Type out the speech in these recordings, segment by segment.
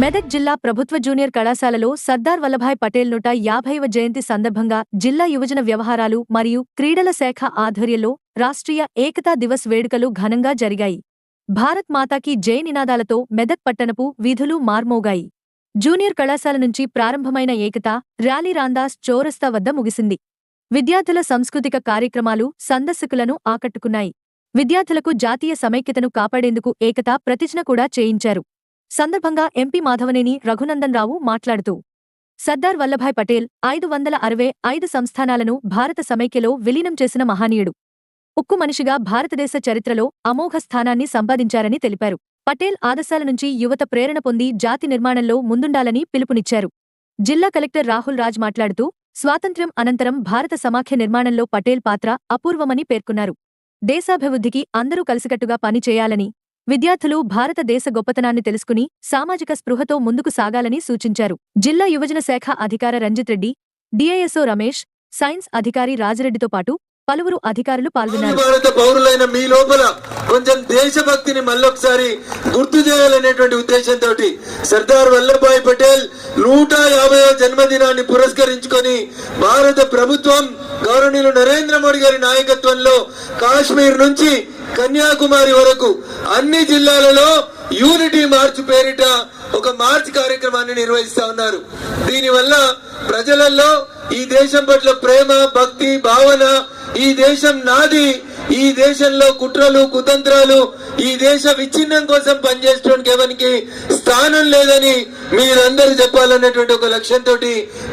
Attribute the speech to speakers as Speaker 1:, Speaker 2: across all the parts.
Speaker 1: మెదక్ జిల్లా ప్రభుత్వ జూనియర్ కళాశాలలో సర్దార్ వల్లభాయ్ పటేల్ నూట యాభైవ జయంతి సందర్భంగా జిల్లా యువజన వ్యవహారాలు మరియు క్రీడల శాఖ ఆధ్వర్యంలో రాష్ట్రీయ ఏకతా దివస్ వేడుకలు ఘనంగా జరిగాయి. భారత్ మాతాకి జై నినాదాలతో మెదక్ పట్టణపు వీధులు మార్మోగాయి. జూనియర్ కళాశాల నుంచి ప్రారంభమైన ఏకతా ర్యాలీ రాందాస్ చౌరస్తా వద్ద ముగిసింది. విద్యార్థుల సాంస్కృతిక కార్యక్రమాలు సందర్శకులను ఆకట్టుకున్నాయి. విద్యార్థులకు జాతీయ సమైక్యతను కాపాడేందుకు ఏకతా ప్రతిజ్ఞ కూడా చేయించారు. సందర్భంగా ఎంపీ మాధవనేని రఘునందన్ రావు మాట్లాడుతూ సర్దార్ వల్లభాయ్ పటేల్ ఐదు వందల అరవై ఐదు సంస్థానాలను భారత సమైక్యలో విలీనం చేసిన మహానీయుడు. ఉక్కు మనిషిగా భారతదేశ చరిత్రలో అమోఘ స్థానాన్ని సంపాదించారని తెలిపారు. పటేల్ ఆదర్శాల నుంచి యువత ప్రేరణ పొంది జాతి నిర్మాణంలో ముందుండాలని పిలుపునిచ్చారు. జిల్లా కలెక్టర్ రాహుల్ రాజ్ మాట్లాడుతూ స్వాతంత్ర్యం అనంతరం భారత సమాఖ్య నిర్మాణంలో పటేల్ పాత్ర అపూర్వమని పేర్కొన్నారు. దేశాభివృద్ధికి అందరూ కలిసికట్టుగా పనిచేయాలని విద్యార్థులు భారతదేశ గొప్పతనాన్ని తెలుసుకుని సామాజిక స్పృహతో ముందుకు సాగాలని సూచించారు. జిల్లా యువజన శాఖ అధికార రంజిత్ రెడ్డి డిఐఎస్ఓ రమేష్ సైన్స్ అధికారి రాజిరెడ్డితో పాటు పలువురు అధికారులు పాల్గొన్నారు.
Speaker 2: భారత పౌరులైన మీ లోపల కొంచెం దేశభక్తిని మళ్ళొకసారి గుర్తు చేయాలనేటువంటి ఉద్దేశంతో సర్దార్ వల్లభాయ్ పటేల్ నూట యాభై జన్మదినాన్ని పురస్కరించుకొని భారత ప్రభుత్వం గౌరవనీయులు నరేంద్ర మోడీ గారి నాయకత్వంలో కాశ్మీర్ నుంచి కన్యాకుమారి వరకు అన్ని జిల్లాలలో యూనిటీ మార్చ్ పేరిట ఒక మార్చ్ కార్యక్రమాన్ని నిర్వహిస్తా ఉన్నారు. దీనివల్ల ప్రజలలో ఈ దేశం పట్ల ప్రేమ భక్తి భావన ఈ దేశం నాది ఈ దేశంలో కుట్రలు కుతంత్రాలు ఈ దేశ విచ్ఛిన్నం కోసం పనిచేసేటువంటి ఎవరికి స్థానం లేదని మీరందరూ చెప్పాలనేటువంటి ఒక లక్ష్యంతో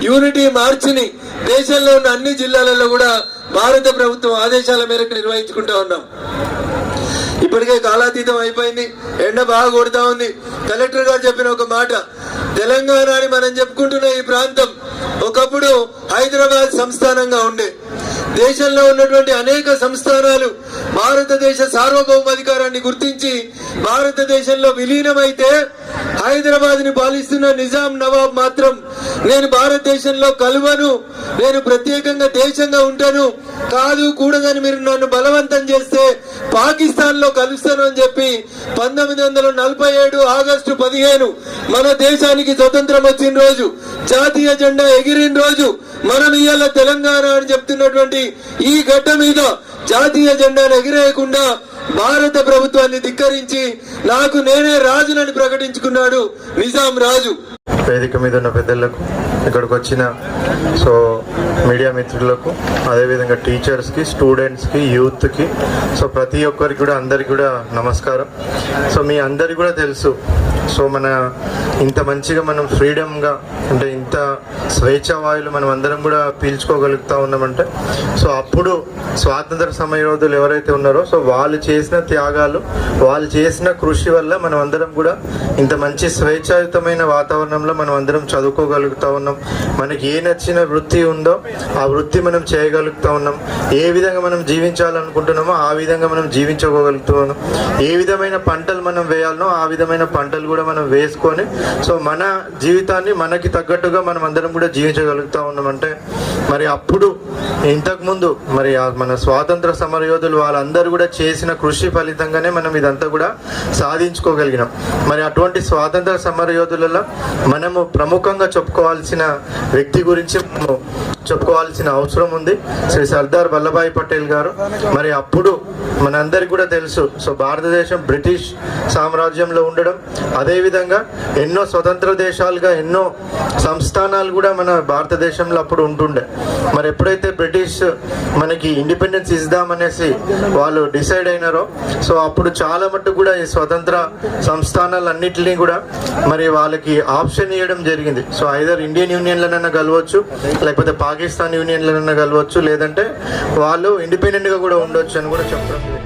Speaker 2: యూనిటీ మార్చిని దేశంలో ఉన్న అన్ని జిల్లాలలో కూడా భారత ప్రభుత్వం ఆదేశాల మేరకు నిర్వహించుకుంటా ఉన్నాం. ఇప్పటికే కాలాతీతం అయిపోయింది. ఎండ బాగా కొడతా ఉంది. కలెక్టర్ గారు చెప్పిన ఒక మాట తెలంగాణ అని మనం చెప్పుకుంటున్న ఈ ప్రాంతం ఒకప్పుడు హైదరాబాద్ సంస్థానంగా ఉండే. దేశంలో ఉన్నటువంటి అనేక సంస్థానాలు భారతదేశ సార్వభౌమాధికారాన్ని గుర్తించి భారతదేశంలో విలీనమైతే హైదరాబాద్ని పాలిస్తున్న నిజాం నవాబ్ మాత్రం నేను భారతదేశంలో కలువను నేను ప్రత్యేకంగా దేశంగా ఉంటాను కాదు కూడదని మీరు నన్ను బలవంతం చేస్తే పాకిస్తాన్లో కలుస్తాను అని చెప్పి పంతొమ్మిది వందల నలభై ఏడు ఆగస్టు పదిహేను మన దేశానికి స్వతంత్రం వచ్చిన రోజు జాతీయ జెండా ఎగిరిన రోజు మనం ఇవాళ తెలంగాణ అని చెప్తున్నటువంటి ఈ గడ్డ మీద జాతీయ జెండాను ఎగిరేయకుండా భారత ప్రభుత్వాన్ని ధిక్కరించి నాకు నేనే రాజునని ప్రకటించుకున్నాడు నిజాం రాజు.
Speaker 3: వేదిక మీద ఉన్న పెద్దలకు ఇక్కడికి వచ్చిన సో మీడియా మిత్రులకు అదేవిధంగా టీచర్స్కి స్టూడెంట్స్కి యూత్కి సో ప్రతి ఒక్కరికి కూడా అందరికి కూడా నమస్కారం. సో మీ అందరికి కూడా తెలుసు సో మన ఇంత మంచిగా మనం ఫ్రీడమ్గా అంటే ఇంత స్వేచ్ఛావాయులు మనం అందరం కూడా పీల్చుకోగలుగుతూ ఉన్నామంటే సో అప్పుడు స్వాతంత్ర సమయోధులు ఎవరైతే ఉన్నారో సో వాళ్ళు చేసిన త్యాగాలు వాళ్ళు చేసిన కృషి వల్ల మనం అందరం కూడా ఇంత మంచి స్వేచ్ఛాయుతమైన వాతావరణంలో మనం అందరం చదువుకోగలుగుతూ ఉన్నాం. మనకి ఏ నచ్చిన వృత్తి ఉందో ఆ వృత్తి మనం చేయగలుగుతూ ఉన్నాం. ఏ విధంగా మనం జీవించాలనుకుంటున్నామో ఆ విధంగా మనం జీవించుకోగలుగుతూ ఉన్నాం. ఏ విధమైన పంటలు మనం వేయాలనో ఆ విధమైన పంటలు కూడా మనం వేసుకొని సో మన జీవితాన్ని మనకి తగ్గట్టుగా మనం అందరం కూడా జీవించగలుగుతా ఉన్నామంటే మరి అప్పుడు ఇంతకుముందు మరి మన స్వాతంత్ర సమరయోధులు వాళ్ళందరూ కూడా చేసిన కృషి ఫలితంగానే మనం ఇదంతా కూడా సాధించుకోగలిగినాం. మరి అటువంటి స్వాతంత్ర సమరయోధులలో మనము ప్రముఖంగా చెప్పుకోవాల్సిన వ్యక్తి గురించి మనము చెప్పుకోవాల్సిన అవసరం ఉంది. శ్రీ సర్దార్ వల్లభాయ్ పటేల్ గారు. మరి అప్పుడు మనందరికి కూడా తెలుసు. సో భారతదేశం బ్రిటిష్ సామ్రాజ్యంలో ఉండడం అదేవిధంగా ఎన్నో స్వతంత్ర దేశాలుగా ఎన్నో సంస్థానాలు కూడా మన భారతదేశంలో అప్పుడు ఉంటుండే. మరి ఎప్పుడైతే బ్రిటిష్ మనకి ఇండిపెండెన్స్ ఇద్దామనేసి వాళ్ళు డిసైడ్ అయినారో సో అప్పుడు చాలా మట్టుకు కూడా ఈ స్వతంత్ర సంస్థానాలన్నింటినీ కూడా మరి వాళ్ళకి ఆప్షన్ ఇవ్వడం జరిగింది. సో ఐదర్ ఇండియన్ యూనియన్లనైనా కలవచ్చు లేకపోతే పాకిస్తాన్ యూనియన్లనైనా కలవచ్చు లేదంటే వాళ్ళు ఇండిపెండెంట్గా కూడా ఉండొచ్చు అని కూడా చెప్పడం